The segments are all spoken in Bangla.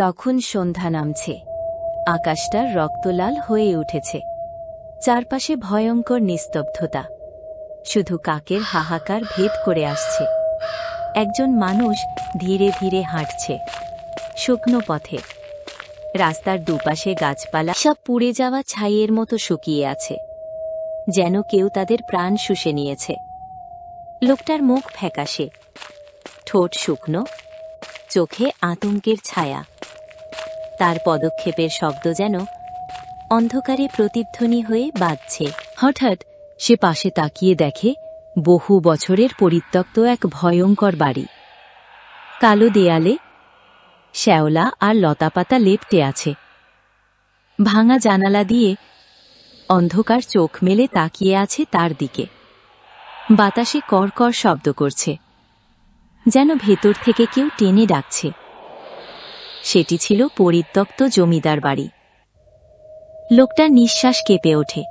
তখন সন্ধ্যা নামছে। আকাশটা রক্তলাল হয়ে উঠেছে। চারপাশে ভয়ঙ্কর নিস্তব্ধতা। শুধু কাকের হাহাকার ভেদ করে আসছে। একজন মানুষ ধীরে ধীরে হাঁটছে। শুকনো পথে। রাস্তার দুপাশে গাছপালা সব পুড়ে যাওয়া ছাইয়ের মতো শুকিয়ে আছে। যেন কেউ তাদের প্রাণ শুষে নিয়েছে। লোকটার মুখ ফ্যাকাশে। ঠোঁট শুকনো। চোখে আতঙ্কের ছায়া। তার পদক্ষেপের শব্দ যেন অন্ধকারে প্রতিধ্বনি হয়ে বাজছে। হঠাৎ সে পাশে তাকিয়ে দেখে বহু বছরের পরিত্যক্ত এক ভয়ঙ্কর বাড়ি। কালো দেয়ালে শ্যাওলা আর লতাপাতা লেপটে আছে। ভাঙা জানালা দিয়ে অন্ধকার চোখ মেলে তাকিয়ে আছে তার দিকে। বাতাসে কড়কড় শব্দ করছে। যেন ভেতর থেকে কেউ টেনে ডাকছে। সেটি ছিল পরিত্যক্ত জমিদার বাড়ি। লোকটার নিঃশ্বাস কেঁপে ওঠে।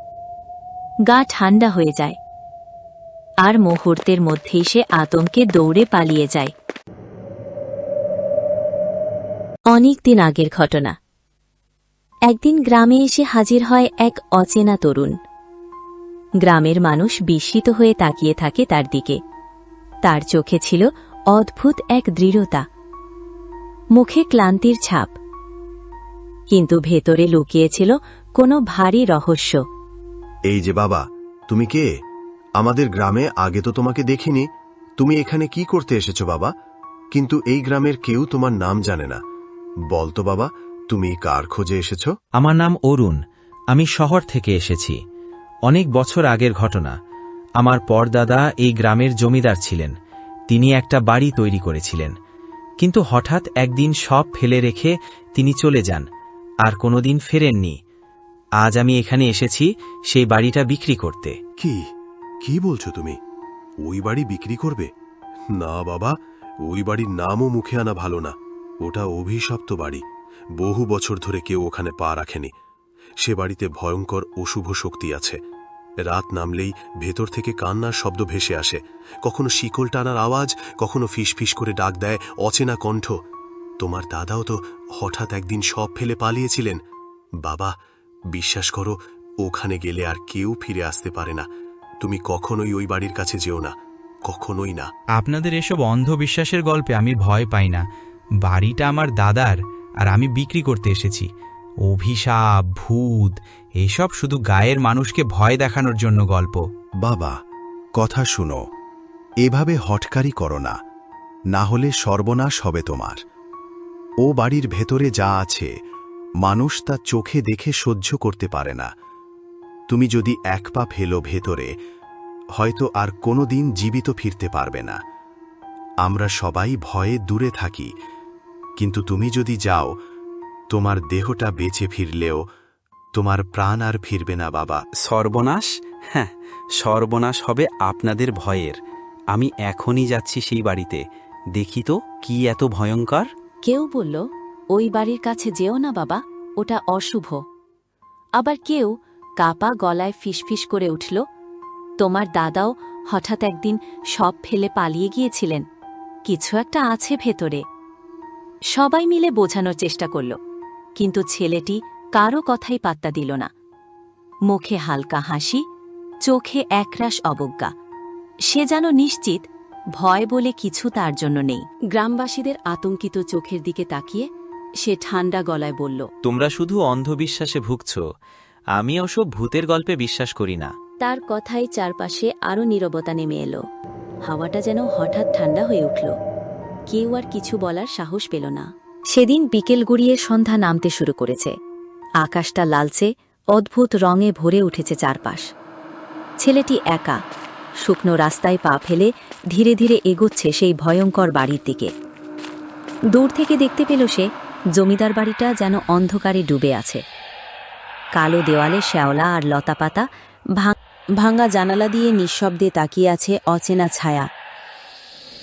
গা ঠান্ডা হয়ে যায়। আর মুহূর্তের মধ্যেই সে আতঙ্কে দৌড়ে পালিয়ে যায়। অনেক দিন আগের ঘটনা। একদিন গ্রামে এসে হাজির হয় এক অচেনা তরুণ। গ্রামের মানুষ বিস্মিত হয়ে তাকিয়ে থাকে তার দিকে। তার চোখে ছিল অদ্ভুত এক দৃঢ়তা। মুখে ক্লান্তির ছাপ। কিন্তু ভেতরে লুকিয়েছিল কোনো ভারী রহস্য। এই যে বাবা তুমি কে? আমাদের গ্রামে আগে তো তোমাকে দেখিনি। তুমি এখানে কি করতে এসেছ বাবা? কিন্তু এই গ্রামের কেউ তোমার নাম জানে না। বলতো বাবা তুমি কার খোঁজে এসেছ? আমার নাম অরুণ। আমি শহর থেকে এসেছি। অনেক বছর আগের ঘটনা। আমার পরদাদা এই গ্রামের জমিদার ছিলেন। তিনি একটা বাড়ি তৈরি করেছিলেন। কিন্তু হঠাৎ একদিন সব ফেলে রেখে তিনি চলে যান, আর কোনোদিন ফেরেননি। আজ আমি এখানে এসেছি সেই বাড়িটা বিক্রি করতে। কি? কি বলছো তুমি? ওই বাড়ি বিক্রি করবে? না বাবা, ওই বাড়ির নামও মুখে আনা ভালো না। ওটা অভিশপ্ত বাড়ি। বহু বছর ধরে কেউ ওখানে পা রাখেনি। সে বাড়িতে ভয়ঙ্কর অশুভ শক্তি আছে। রাত নামলেই ভেতর থেকে কান্নার শব্দ ভেসে আসে। কখনো শিকল টানার আওয়াজ, কখনো ফিসফিস করে ডাক দেয় অচেনা কণ্ঠ। তোমার দাদাও তো হঠাৎ একদিন সব ফেলে পালিয়েছিলেন। বাবা, বিশ্বাস করো, ওখানে গেলে আর কেউ ফিরে আসতে পারে না। তুমি কখনোই ওই বাড়ির কাছে যেও না। কখনোই না। আপনাদের এসব অন্ধবিশ্বাসের গল্পে আমি ভয় পাই না। বাড়িটা আমার দাদার, আর আমি বিক্রি করতে এসেছি। অভিশাপ, ভূত, এসব শুধু গায়ের মানুষকে ভয় দেখানোর জন্য গল্প। বাবা, কথা শুনো। এভাবে হটকারি করো না। না হলে সর্বনাশ হবে তোমার। ও বাড়ির ভেতরে যা আছে, মানুষ তা চোখে দেখে সহ্য করতে পারে না। তুমি যদি এক পা ফেলো ভেতরে, হয়তো আর কোনো দিন জীবিত ফিরতে পারবে না। আমরা সবাই ভয়ে দূরে থাকি। কিন্তু তুমি যদি যাও তোমার দেহটা বেঁচে ফিরলেও তোমার প্রাণ আর ফিরবে না বাবা। সর্বনাশ? হ্যাঁ সর্বনাশ হবে আপনাদের ভয়ের। আমি এখনই যাচ্ছি সেই বাড়িতে। দেখি তো কি এত ভয়ঙ্কর। কেউ বলল ওই বাড়ির কাছে যেও না বাবা ওটা অশুভ। আবার কেউ কাপা গলায় ফিসফিস করে উঠল তোমার দাদাও হঠাৎ একদিন সব ফেলে পালিয়ে গিয়েছিলেন। কিছু একটা আছে ভেতরে। সবাই মিলে বোঝানোর চেষ্টা করল। কিন্তু ছেলেটি কারও কথাই পাত্তা দিল না। মুখে হালকা হাসি চোখে একরাশ অবজ্ঞা। সে যেন নিশ্চিত ভয় বলে কিছু তার জন্য নেই। গ্রামবাসীদের আতঙ্কিত চোখের দিকে তাকিয়ে সে ঠান্ডা গলায় বলল তোমরা শুধু অন্ধবিশ্বাসে ভুগছ। আমি ওসব ভূতের গল্পে বিশ্বাস করি না। তার কথাই চারপাশে আরও নীরবতা নেমে এলো। হাওয়াটা যেন হঠাৎ ঠান্ডা হয়ে উঠল। কেউ আর কিছু বলার সাহস পেল না। সেদিন বিকেল গড়িয়ে সন্ধ্যা নামতে শুরু করেছে। আকাশটা লালচে, অদ্ভুত রঙে ভরে উঠেছে চারপাশ। ছেলেটি একা, শুকনো রাস্তায় পা ফেলে ধীরে ধীরে এগোচ্ছে সেই ভয়ঙ্কর বাড়ির দিকে। দূর থেকে দেখতে পেল সে জমিদার বাড়িটা যেন অন্ধকারে ডুবে আছে। কালো দেওয়ালে শ্যাওলা আর লতাপাতা ভাঙ- জানালা দিয়ে নিঃশব্দে তাকিয়ে আছে অচেনা ছায়া।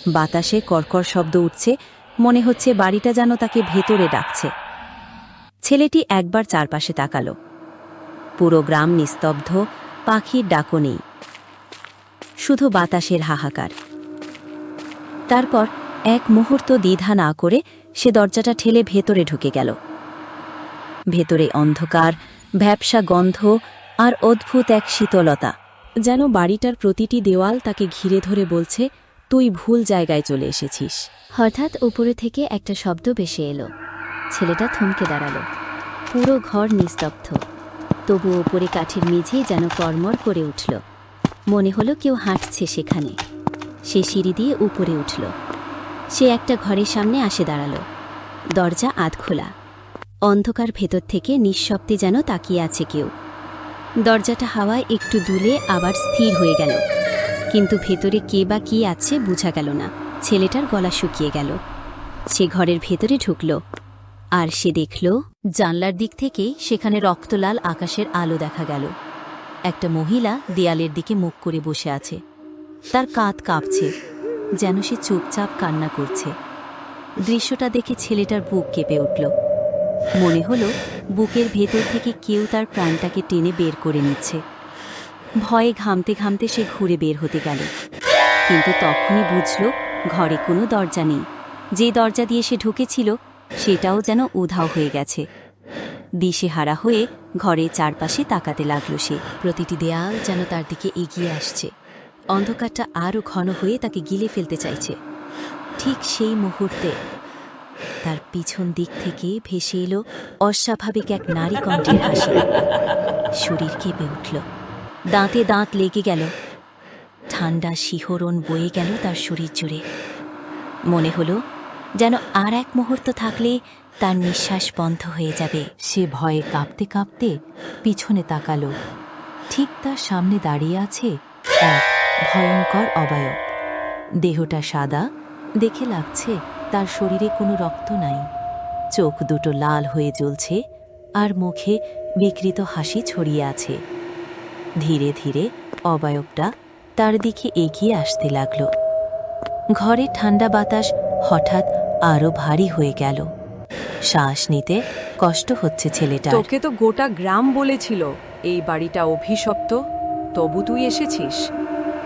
বাতাসে কর্কর শব্দ উঠছে মনে হচ্ছে বাড়িটা যেন তাকে ভেতরে ডাকছে। ছেলেটি একবার চারপাশে তাকালো। পুরো গ্রাম নিস্তব্ধ, পাখির ডাকও নেই। শুধু বাতাসের হাহাকার। তারপর এক মুহূর্ত দ্বিধা না করে সে দরজাটা ঠেলে ভেতরে ঢুকে গেল। ভেতরে অন্ধকার, ভ্যাবসা গন্ধ আর অদ্ভুত এক শীতলতা। যেন বাড়িটার প্রতিটি দেওয়াল তাকে ঘিরে ধরে বলছে তুই ভুল জায়গায় চলে এসেছিস। হঠাৎ উপরে থেকে একটা শব্দ ভেসে এলো। ছেলেটা থমকে দাঁড়াল। পুরো ঘর নিস্তব্ধ। তবু ওপরে কাঠের মেঝে যেন কর্মর করে উঠল। মনে হলো কেউ হাঁটছে সেখানে। সে সিঁড়ি দিয়ে উপরে উঠল। সে একটা ঘরের সামনে আসে দাঁড়াল। দরজা আধ খোলা অন্ধকার ভেতর থেকে নিঃশব্দে যেন তাকিয়ে আছে কেউ। দরজাটা হাওয়ায় একটু দুলে আবার স্থির হয়ে গেল। কিন্তু ভেতরে কে বা কি আছে বোঝা গেল না। ছেলেটার গলা শুকিয়ে গেল। সে ঘরের ভেতরে ঢুকল। আর সে দেখল, জানলার দিক থেকে সেখানে রক্তলাল আকাশের আলো দেখা গেল। একটা মহিলা দেয়ালের দিকে মুখ করে বসে আছে। তার কাঁধ কাঁপছে, যেন সে চুপচাপ কান্না করছে। দৃশ্যটা দেখে ছেলেটার বুক কেঁপে উঠল। মনে হলো, বুকের ভেতর থেকে কেউ তার প্রাণটাকে টেনে বের করে নিচ্ছে। ভয়ে ঘামতে ঘামতে সে ঘুরে বের হতে গেল। কিন্তু তখনই বুঝল, ঘরে কোনো দরজা নেই। যে দরজা দিয়ে সে ঢুকেছিল, সেটাও যেন উধাও হয়ে গেছে। দিশেহারা হয়ে ঘরের চারপাশে তাকাতে লাগল সে। প্রতিটি দেয়াল যেন তার দিকে এগিয়ে আসছে। অন্ধকারটা আরও ঘন হয়ে তাকে গিলে ফেলতে চাইছে। ঠিক সেই মুহূর্তে তার পিছন দিক থেকে ভেসে এলো অস্বাভাবিক এক নারী কণ্ঠের হাসি। শরীর কেঁপে উঠল। দাঁতে দাঁত লেগে গেল। ঠান্ডা শিহরণ বয়ে গেল তার শরীর জুড়ে। মনে হলো যেন আর এক মুহূর্ত থাকলে তার নিঃশ্বাস বন্ধ হয়ে যাবে। সে ভয়ে কাঁপতে কাঁপতে পিছনে তাকালো। ঠিক তার সামনে দাঁড়িয়ে আছে এক ভয়ঙ্কর অবয়ব। দেহটা সাদা, দেখে লাগছে তার শরীরে কোনো রক্ত নাই। চোখ দুটো লাল হয়ে জ্বলছে আর মুখে বিকৃত হাসি ছড়িয়ে আছে। ধীরে ধীরে অবয়বটা তার দিকে এগিয়ে আসতে লাগল। ঘরে ঠান্ডা বাতাস হঠাৎ আরও ভারী হয়ে গেল। শ্বাস নিতে কষ্ট হচ্ছে ছেলেটা তোকে তো গোটা গ্রাম বলেছিল, এই বাড়িটা অভিশপ্ত, তবু তুই এসেছিস।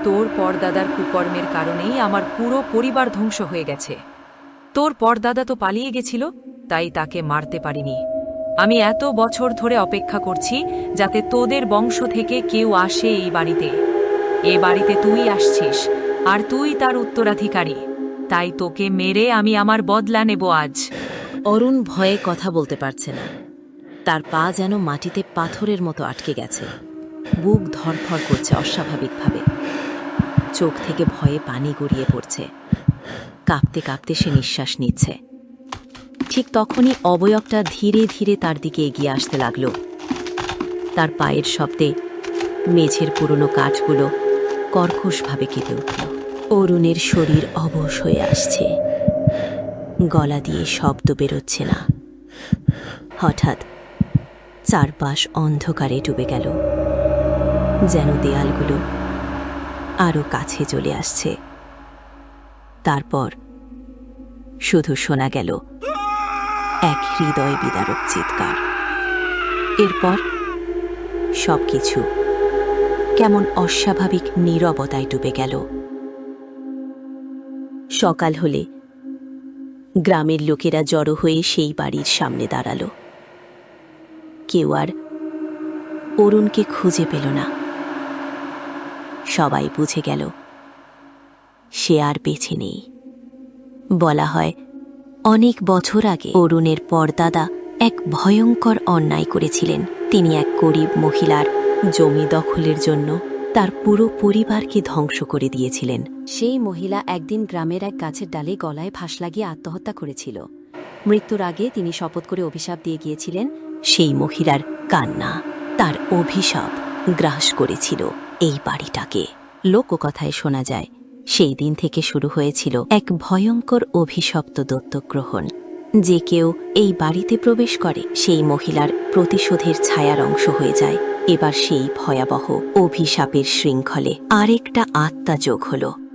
তোর পরদাদার কুকর্মের কারণেই আমার পুরো পরিবার ধ্বংস হয়ে গেছে। তোর পরদাদা তো পালিয়ে গেছিল, তাই তাকে মারতে পারিনি। আমি এত বছর ধরে অপেক্ষা করছি যাতে তোদের বংশ থেকে কেউ আসে এই বাড়িতে। এ বাড়িতে তুই আসছিস, আর তুই তার উত্তরাধিকারী। তাই তোকে মেরে আমি আমার বদলা নেব আজ। অরুণ ভয়ে কথা বলতে পারছে না। তার পা যেন মাটিতে পাথরের মতো আটকে গেছে। বুক ধরফর করছে অস্বাভাবিকভাবে। চোখ থেকে ভয়ে পানি গড়িয়ে পড়ছে। কাঁপতে কাঁপতে সে নিঃশ্বাস নিচ্ছে। ঠিক তখনই অবয়বটা ধীরে ধীরে তার দিকে এগিয়ে আসতে লাগল। তার পায়ের শব্দে মেঝের পুরনো কাঠগুলো কর্কশভাবে কেঁপে উঠল। অরুণের শরীর অবশ হয়ে আসছে। গলা দিয়ে শব্দ বেরোচ্ছে না। হঠাৎ চারপাশ অন্ধকারে ডুবে গেল। যেন দেয়ালগুলো আরও কাছে চলে আসছে। তারপর শুধু শোনা গেল এক হৃদয় বিদারক চিৎকার। এরপর সব কিছু কেমন অস্বাভাবিক নীরবতায় ডুবে গেল। সকাল হলে গ্রামের লোকেরা জড়ো হয়ে সেই বাড়ির সামনে দাঁড়াল। কেউ আর অরুণকে খুঁজে পেল না। সবাই বুঝে গেল, সে আর বেছে নেই। বলা হয় অনেক বছর আগে অরুণের পরদাদা এক ভয়ঙ্কর অন্যায় করেছিলেন। তিনি এক গরিব মহিলার জমি দখলের জন্য তার পুরো পরিবারকে ধ্বংস করে দিয়েছিলেন। সেই মহিলা একদিন গ্রামের এক গাছের ডালে গলায় ফাঁস লাগিয়ে আত্মহত্যা করেছিল। মৃত্যুর আগে তিনি শপথ করে অভিশাপ দিয়ে গিয়েছিলেন। সেই মহিলার কান্না, তার অভিশাপ গ্রাস করেছিল এই বাড়িটাকে। লোককথায় শোনা যায় সেই দিন থেকে শুরু হয়েছিল এক ভয়ঙ্কর অভিশপ্ত দত্তগ্রহণ। যে কেউ এই বাড়িতে প্রবেশ করে, সেই মহিলার প্রতিশোধের ছায়ার অংশ হয়ে যায়। এবার সেই ভয়াবহ অভিশাপের শৃঙ্খলে আরেকটা আত্মা যোগ হলো।